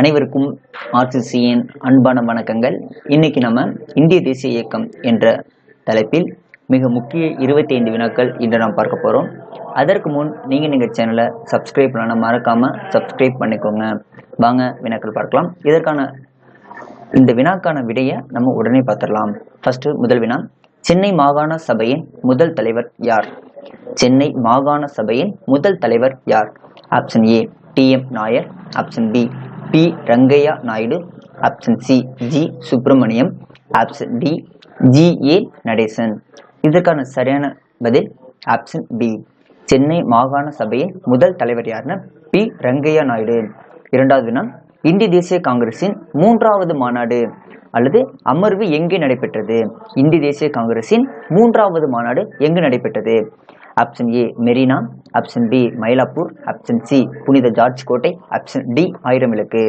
அனைவருக்கும் ஆர்சிசியின் அன்பான வணக்கங்கள். இன்னைக்கு நம்ம இந்திய தேசிய இயக்கம் என்ற தலைப்பில் மிக முக்கிய இருபத்தி ஐந்து வினாக்கள் இன்று நாம் பார்க்க போகிறோம் அதற்கு முன் நீங்கள் நீங்கள் சேனலை சப்ஸ்கிரைப் பண்ணணும் மறக்காமல் சப்ஸ்கிரைப் பண்ணிக்கோங்க. வாங்க வினாக்கள் பார்க்கலாம். இதற்கான இந்த வினாக்கான விடையை நம்ம உடனே பார்த்துடலாம். ஃபர்ஸ்ட் முதல் வினா சென்னை மாகாண சபையின் முதல் தலைவர் யார்? சென்னை மாகாண சபையின் முதல் தலைவர் யார்? Option A T M Nair option B B Rangaiah Naidu. Option C G Subramaniam. Option D G A Natesan. இதற்கான சரியான பதில் ஆப்ஷன் பி சென்னை மாகாண சபையின் முதல் தலைவர் யாருன்னா பி ரங்கையா நாயுடு. இரண்டாவது வினா இந்திய தேசிய காங்கிரசின் மூன்றாவது மாநாடு. அல்லது அமர்வு எங்கே நடைபெற்றது? இந்திய தேசிய காங்கிரசின் மூன்றாவது மாநாடு எங்கு நடைபெற்றது? Option A Marina option B Mylapore option C புனித ஜார்ஜ் கோட்டை. ஆப்ஷன் டி ஆயிரம் விளக்கு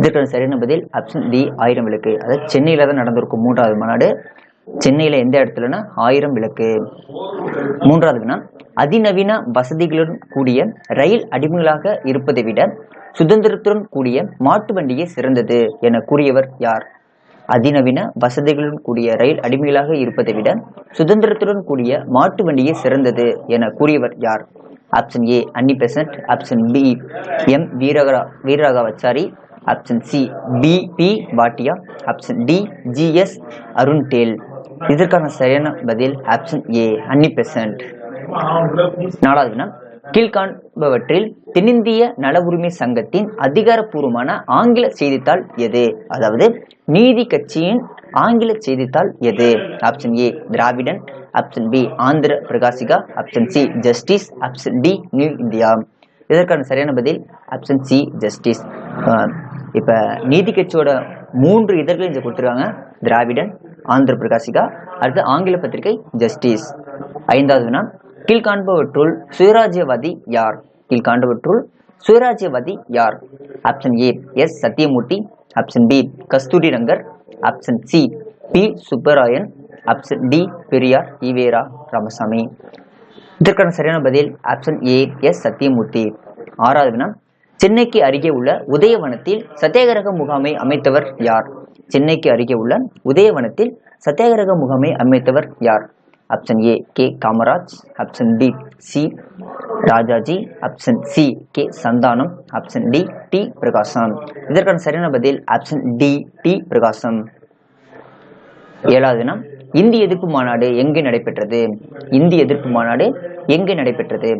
இதற்கான சரியான பதில் ஆப்ஷன் டி ஆயிரம் விளக்கு அதாவது சென்னையில் தான் நடந்திருக்கும் மூன்றாவது மாநாடு. சென்னையில் எந்த இடத்துலன்னா ஆயிரம் விளக்கு மூன்றாவதுனா அதிநவீன வசதிகளுடன் கூடிய ரயில் அடிமைகளாக இருப்பதை விட சுதந்திரத்துடன் கூடிய மாட்டு வண்டியே சிறந்தது என கூறியவர் யார்? அதிநவீன வசதிகளுடன் கூடிய ரயில் அடிமைகளாக இருப்பதை விட சுதந்திரத்துடன் கூடிய மாட்டு வண்டியே சிறந்தது என கூறியவர் யார்? Option A Annie Besant option B M வீரகரா Veeraraghavachari. Option C B B Bhatia option D G S Arundale இதற்கான சரியான பதில் ஆப்ஷன் ஏ அன்னி பெசன்ட் நாலாவது வினா. கீழ்காண்பவற்றில் தென்னிந்திய நல உரிமை சங்கத்தின் அதிகாரப்பூர்வமான ஆங்கில செய்தித்தாள் எது? அதாவது நீதி கட்சியின் ஆங்கில செய்தித்தாள் எது? Option A Dravidan. Option B Andhra Prakasika. Option C Justice option D New India இதற்கான சரியான பதில் ஆப்ஷன் சி ஜஸ்டிஸ் இப்போ நீதி கட்சியோட மூன்று இதழ்கள் இங்கே கொடுத்துருக்காங்க. திராவிடன் ஆந்திர பிரகாசிகா. அடுத்து ஆங்கில பத்திரிகை ஜஸ்டிஸ் ஐந்தாவது வினா கீழ்காண்பவற்றுள் சுயராஜ்யவாதி யார்? கீழ்காண்பவற்றுள் சுயராஜ்யவாதி யார்? Option A S Satyamurthy option B Kasturi Rangar option C P Subbarayan. Option D Periyar. E. Evera Ramasamy. இதற்கான சரியான பதில் ஆப்ஷன் ஏ எஸ் சத்யமூர்த்தி ஆறாவது வினா சென்னைக்கு அருகே உள்ள உதயவனத்தில் சத்தியாகிரக முகாமை அமைத்தவர் யார்? சென்னைக்கு அருகே உள்ள உதயவனத்தில் சத்தியாகிரக முகாமை அமைத்தவர் யார்? Option A K Kamaraj option B C Rajaji option C K Santhanam option D T Prakasam இதற்கான சரியான பதில் ஆப்ஷன் டி டி பிரகாசம் ஏழாவது தினம் இந்திய எதிர்ப்பு மாநாடு எங்கே நடைபெற்றது? இந்திய எதிர்ப்பு மாநாடு எங்கே நடைபெற்றது?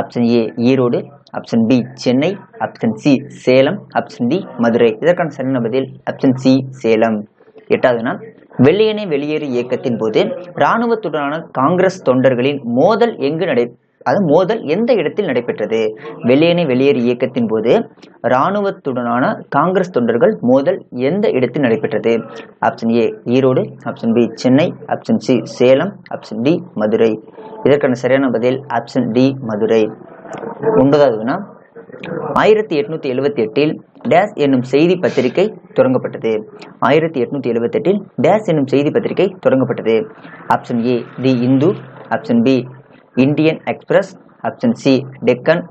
Option A Erode. Option B Chennai. Option C Salem. Option D Madurai. இதற்கான சரியான பதில் ஆப்ஷன் சி சேலம். எட்டாவது நாள் வெள்ளையனே வெளியேறு இயக்கத்தின் போது இராணுவத்துடனான காங்கிரஸ் தொண்டர்களின் மோதல் எங்கு நடை அது மோதல் எந்த இடத்தில் நடைபெற்றது? வெள்ளையனை வெளியேறு இயக்கத்தின் போது இராணுவத்துடனான காங்கிரஸ் தொண்டர்கள் மோதல் எந்த இடத்தில் நடைபெற்றது? Option A Erode. Option B Chennai. Option C Salem. Option D Madurai. இதற்கான சரியான பதில் ஆப்ஷன் டி மதுரை. ஒன்பதாவதுனா ஆயிரத்தி எட்நூத்தி எழுபத்தி எட்டில் டேஸ் என்னும் செய்தி பத்திரிகை தொடங்கப்பட்டது. ஆயிரத்தி எட்நூத்தி எழுபத்தெட்டில் டேஸ் என்னும் செய்தி பத்திரிகை தொடங்கப்பட்டது. Option A the Hindu. Option B Indian Express. Option C Deccan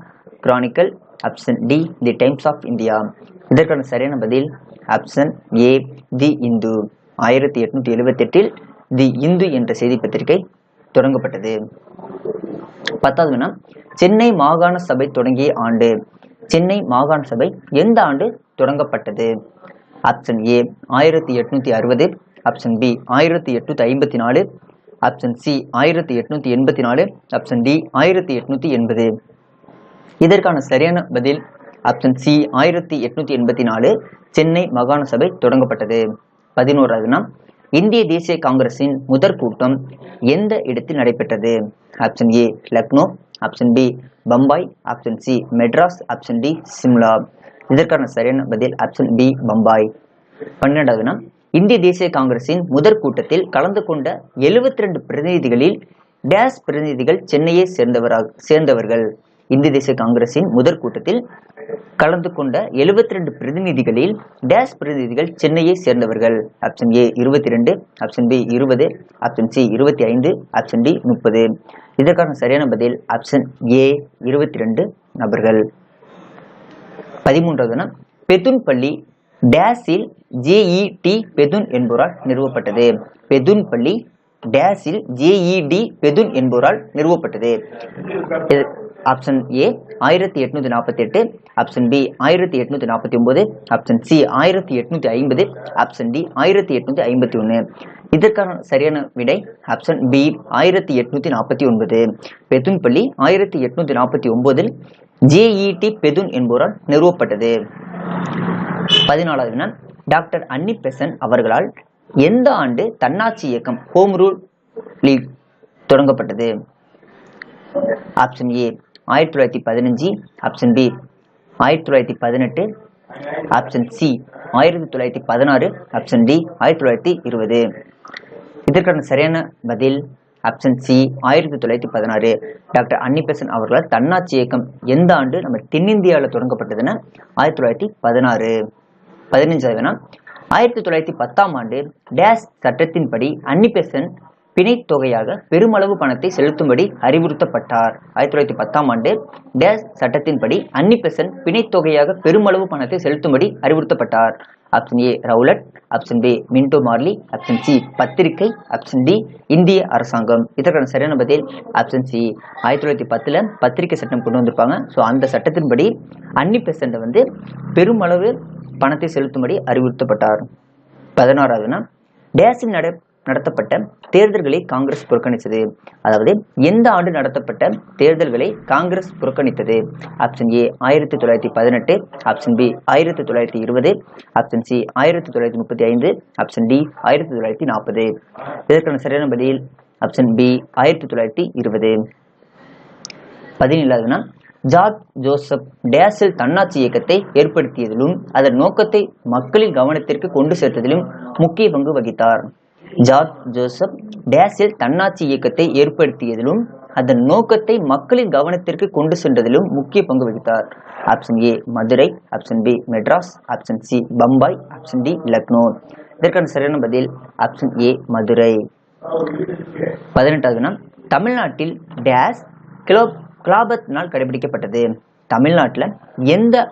Chronicle option D the Times of India. இதற்கான சரியான பதில் ஆப்ஷன் ஏ தி இந்து. ஆயிரத்தி எட்நூத்தி எழுபத்தெட்டில் தி இந்து என்ற செய்தி பத்திரிகை தொடங்கப்பட்டது. பத்தாவது வேணா சென்னை மாகாண சபை தொடங்கிய ஆண்டு. சென்னை மாகாண சபை எந்த ஆண்டு தொடங்கப்பட்டது? ஆப்ஷன் ஏ ஆயிரத்தி எட்நூத்தி அறுபது. ஆப்ஷன் பி ஆயிரத்தி எட்நூத்தி ஐம்பத்தி நாலு. ஆப்ஷன் சி ஆயிரத்தி எட்நூத்தி எண்பத்தி நாலு. ஆப்ஷன் டி ஆயிரத்தி எட்நூத்தி எண்பது. இதற்கான சரியான பதில் ஆப்ஷன் சி ஆயிரத்தி எட்நூத்தி எண்பத்தி நாலு. சென்னை மாகாண சபை தொடங்கப்பட்டது. பதினோராவதுனா இந்திய தேசிய காங்கிரசின் முதற் கூட்டம் எந்த இடத்தில் நடைபெற்றது? Option A Lucknow option B Bombay option C Madras option D Shimla இதற்கான சரியான பதில் ஆப்ஷன் பி பம்பாய் பன்னெண்டாவதுனா இந்திய தேசிய காங்கிரசின் முதற் கூட்டத்தில் கலந்து கொண்ட எழுபத்தி ரெண்டு பிரதிநிதிகளில் டேஸ் பிரதிநிதிகள் சென்னையை சேர்ந்தவராக சேர்ந்தவர்கள். இந்திய தேசிய காங்கிரசின் முதற் கூட்டத்தில் கலந்து கொண்ட எழுபத்தி ரெண்டு பிரதிநிதிகளில் டேஸ் பிரதிநிதிகள் சென்னையை சேர்ந்தவர்கள். ஆப்ஷன் ஏ இருபத்தி ரெண்டு ஆப்ஷன் பி இருபது ஆப்ஷன் சி இருபத்தி ஐந்து ஆப்ஷன் டி முப்பது. இதற்கான சரியான பதில் ஆப்ஷன் ஏ இருபத்தி ரெண்டு நபர்கள். பதிமூன்றாவது பெதுன் பள்ளி டேஸில் ஜேஇடி பெதுன் என்பவரால் நிறுவப்பட்டது. பெதுன் பள்ளி டேஸில் ஜேஇடி பெதுன் என்பவரால் நிறுவப்பட்டது. ஆப்ஷன் ஏ ஆயிரத்தி எட்நூற்றி நாற்பத்தி எட்டு ஆப்ஷன் பி ஆயிரத்தி எட்நூற்றி நாற்பத்தி ஒம்பது ஆப்ஷன் சி ஆயிரத்தி எட்நூற்றி ஐம்பது. ஆப்ஷன் டி ஆயிரத்தி எட்நூற்றி ஐம்பத்தி ஒன்று இதற்கான சரியான விடை ஆப்ஷன் பி ஆயிரத்தி எட்நூற்றி நாற்பத்தி ஒன்பது. பெதுன் பள்ளி ஆயிரத்தி எட்நூற்றி நாற்பத்தி ஒம்போதில் ஜேஇடி பெதுன் என்பவரால் நிறுவப்பட்டது. பதினாலாவது வினா டாக்டர் அன்னி பெசன் அவர்களால் எந்த ஆண்டு தன்னாட்சி இயக்கம் ஹோம் ரூல் லீக் தொடங்கப்பட்டது? ஆப்ஷன் ஏ ஆயிரத்தி தொள்ளாயிரத்தி பதினஞ்சு ஆப்ஷன் பி ஆயிரத்தி தொள்ளாயிரத்தி பதினெட்டு ஆப்ஷன் சி ஆயிரத்தி தொள்ளாயிரத்தி பதினாறு ஆப்ஷன் டி ஆயிரத்தி தொள்ளாயிரத்தி இருபது. இதற்கான சரியான பதில் ஆப்ஷன் சி ஆயிரத்தி தொள்ளாயிரத்தி பதினாறு. டாக்டர் அன்னிபெசன் அவர்களால் தன்னாட்சி இயக்கம் எந்த ஆண்டு நம்ம தென்னிந்தியாவில் தொடங்கப்பட்டதுன்னா ஆயிரத்தி தொள்ளாயிரத்தி பதினாறு. பதினஞ்சாவது ஆயிரத்தி தொள்ளாயிரத்தி பத்தாம் ஆண்டு டேஸ் சட்டத்தின்படி அன்னிபெசன் பிணைத் தொகையாக பெருமளவு பணத்தை செலுத்தும்படி அறிவுறுத்தப்பட்டார். ஆயிரத்தி தொள்ளாயிரத்தி பத்தாம் ஆண்டு டேஸ் சட்டத்தின்படி அன்னிபெசன் பிணைத் தொகையாக பெருமளவு பணத்தை செலுத்தும்படி அறிவுறுத்தப்பட்டார். Option A Rowlatt. Option B Minto Morley. Option C பத்திரிகை. ஆப்ஷன் டி இந்திய அரசாங்கம். இதற்கான சரியான பதில் ஆப்ஷன் சி. ஆயிரத்தி தொள்ளாயிரத்தி பத்தில் பத்திரிகை சட்டம் கொண்டு வந்திருப்பாங்க. ஸோ அந்த சட்டத்தின்படி அன்னி பெசண்ட்டை வந்து பெருமளவு பணத்தை செலுத்தும்படி அறிவுறுத்தப்பட்டார். பதினாறாவதுனா டேஸில் நட நடத்தப்பட்ட தேர்தல்களை காங்கிரஸ் புறக்கணித்தது. அதாவது எந்த ஆண்டு நடத்தப்பட்ட தேர்தல்களை காங்கிரஸ் புறக்கணித்தது? ஆப்ஷன் ஏ ஆயிரத்தி தொள்ளாயிரத்தி பதினெட்டு. ஆப்ஷன் பி ஆயிரத்தி தொள்ளாயிரத்தி இருபது. ஆப்ஷன் சி ஆயிரத்தி தொள்ளாயிரத்தி முப்பத்தி ஐந்து. ஆப்ஷன் டி ஆயிரத்தி தொள்ளாயிரத்தி நாற்பது. இதற்கான சரியான பதில் ஆப்ஷன் பி ஆயிரத்தி தொள்ளாயிரத்தி இருபது. பதினேழாவதுனா ஜார்ஜ் ஜோசப் டேசில் தன்னாட்சி இயக்கத்தை ஏற்படுத்தியதிலும் அதன் நோக்கத்தை மக்களின் கவனத்திற்கு கொண்டு சேர்த்ததிலும் முக்கிய பங்கு வகித்தார். ஜார்ஜ் ஜோசப் டேஸில் தன்னாட்சி இயக்கத்தை ஏற்படுத்தியதிலும் அதன் நோக்கத்தை மக்களின் கவனத்திற்கு கொண்டு சென்றதிலும் முக்கிய பங்கு வகித்தார். Option A Madurai. Option B Madras. Option C Bombay. Option D Lucknow. இதற்கான சரியான பதில் ஆப்ஷன் ஏ மதுரை. பதினெட்டாவதுனா தமிழ்நாட்டில் டேஸ் கிலோ கிலாபத் நாள் கடைபிடிக்கப்பட்டது. தமிழ்நாட்டில் எந்த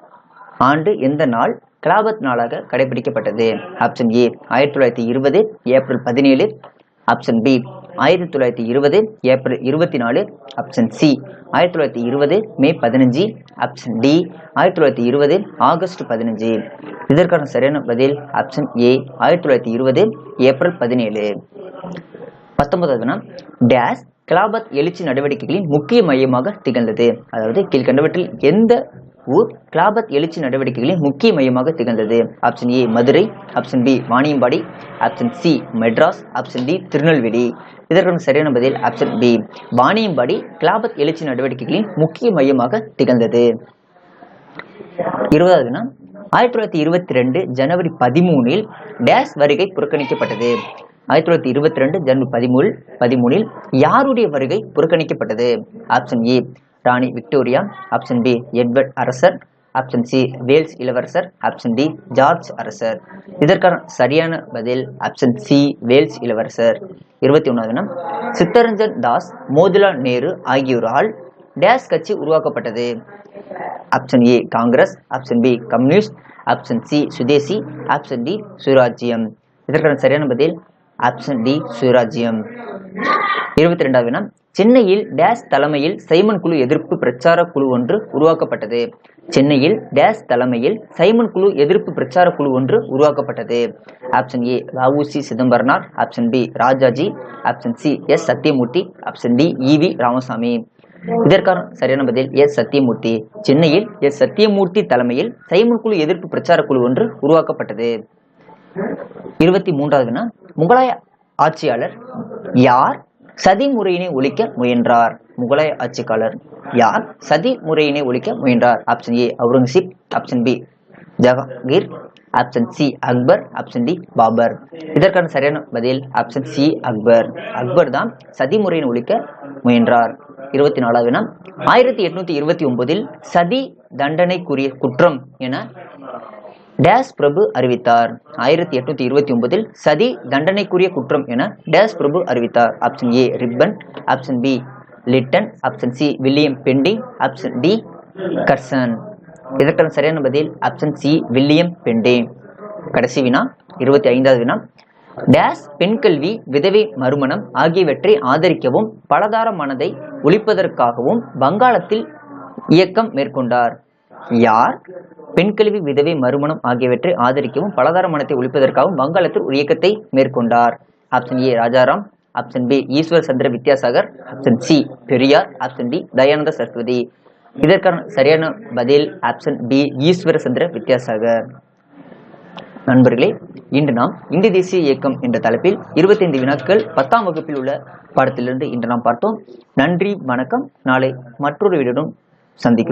ஆண்டு எந்த நாள் கிலாபத் நாளாக கடைபிடிக்கப்பட்டது. ஆப்ஷன் ஏ ஆயிரத்தி தொள்ளாயிரத்தி இருபது ஏப்ரல் பதினேழு. ஆப்ஷன் பி ஆயிரத்தி தொள்ளாயிரத்தி இருபது ஏப்ரல் இருபத்தி நாலு. ஆப்ஷன் சி ஆயிரத்தி தொள்ளாயிரத்தி இருபது மே பதினஞ்சு. ஆப்ஷன் டி ஆயிரத்தி தொள்ளாயிரத்தி இருபது ஆகஸ்ட் பதினஞ்சு. இதற்கான சரியான பதில் ஆப்ஷன் ஏ ஆயிரத்தி தொள்ளாயிரத்தி இருபது ஏப்ரல் பதினேழு. பத்தொன்பதாவதுனா டேஸ் கிலாபத் எழுச்சி நடவடிக்கைகளின் முக்கிய மையமாக திகழ்ந்தது. அதாவது கீழ்கண்டவற்றில் எந்த ஊர் கிலாபத் எழுச்சி நடவடிக்கைகளின் முக்கிய மையமாக திகழ்ந்தது. Option A Madurai. Option B Vaniyambadi. Option C Madras. Option D Tirunelveli. இதற்கான சரியான பதில் ஆப்ஷன் பி வாணியம்பாடி கிளாபத் எழுச்சி நடவடிக்கைகளின் முக்கிய மையமாக திகழ்ந்தது. இருபதாவதுனா ஆயிரத்தி தொள்ளாயிரத்தி இருபத்தி ரெண்டு ஜனவரி பதிமூணில் டேஸ் வருகை புறக்கணிக்கப்பட்டது. ஆயிரத்தி தொள்ளாயிரத்தி இருபத்தி ரெண்டு ஜனவரி பதிமூணு பதிமூணில் யாருடைய வருகை புறக்கணிக்கப்பட்டது? ஆப்ஷன் ஏ ராணி விக்டோரியா ஆப்ஷன் பி எட்வர்ட் அரசர் ஆப்ஷன் சி வேல்ஸ் இளவரசர் ஆப்ஷன் டி ஜார்ஜ் அரசர். இதற்கான சரியான பதில் ஆப்ஷன் சி வேல்ஸ் இளவரசர். இருபத்தி ஒன்றாவது சித்தரஞ்சன் தாஸ் மோதிலால் நேரு ஆகியோரால் டேஸ் கட்சி உருவாக்கப்பட்டது. Option A Congress option B communist option C Swadeshi option D Surajyam. இதற்கான சரியான பதில் ஆப்ஷன் டி சுராஜ்யம். இருபத்தி ரெண்டாவது வினா சென்னையில் டேஸ் தலைமையில் சைமன் குழு எதிர்ப்பு பிரச்சார குழு ஒன்று உருவாக்கப்பட்டது. சென்னையில் டேஸ் தலைமையில் சைமன் குழு எதிர்ப்பு பிரச்சார குழு ஒன்று உருவாக்கப்பட்டது. Option A VOC Chidambaranar. Option B Rajaji. Option C S Satyamurthy option D E V Ramasamy. இதற்கான சரியான பதில் எஸ் சத்யமூர்த்தி சென்னையில் எஸ் சத்தியமூர்த்தி தலைமையில் சைமன் குழு எதிர்ப்பு பிரச்சார குழு ஒன்று உருவாக்கப்பட்டது. இருபத்தி மூன்றாவதுனா முகலாய ஆட்சியாளர் யார்? சதி முறையினை ஒழிக்க முயன்றார். முகலாய ஆட்சியாளர் யார்? சதி முறையினை ஒழிக்க முயன்றார். Option A Aurangzeb option B Jahangir option C Akbar option D Babur இதற்கான சரியான பதில் ஆப்ஷன் சி அக்பர் அக்பர் தான் சதி முறையினை ஒழிக்க முயன்றார். இருபத்தி நாலாவது ஆயிரத்தி எட்நூத்தி இருபத்தி ஒன்பதில் சதி தண்டனைக்குரிய குற்றம் என டேஸ் பிரபு அறிவித்தார். ஆயிரத்தி எட்நூத்தி இருபத்தி ஒன்பதில் சதி தண்டனைக்குரிய குற்றம் என டேஸ் பிரபு அறிவித்தார். Option A Ripon option B Lytton option C William Bentinck option D Curzon இதற்கான சரியான பதில் ஆப்ஷன் சி வில்லியம் பெண்டிங் கடைசி வினா இருபத்தி ஐந்தாவது வினா. டேஸ் பெண் கல்வி விதவை மறுமணம் ஆகியவற்றை ஆதரிக்கவும் பலதார மனதை ஒழிப்பதற்காகவும் வங்காளத்தில் இயக்கம் மேற்கொண்டார். யார்? பெண் கல்வி விதவை மறுமணம் ஆகியவற்றை ஆதரிக்கவும் பலதார மனத்தை ஒழிப்பதற்காகவும் வங்காளத்தில் ஒரு இயக்கத்தை மேற்கொண்டார். Option A Rajaram. Option B Ishwar Chandra Vidyasagar. Option C Periyar. Option D Dayananda Saraswati. இதற்கான சரியான பதில் ஆப்ஷன் பி ஈஸ்வர சந்திர வித்யாசாகர். நண்பர்களே இன்று நாம் இந்திய தேசிய இயக்கம் என்ற தலைப்பில் 25 வினாக்கள் பத்தாம் வகுப்பில் உள்ள பாடத்திலிருந்து இன்று நாம் பார்த்தோம். நன்றி வணக்கம். நாளை மற்றொரு வீடுடன் சந்திக்கிறோம்.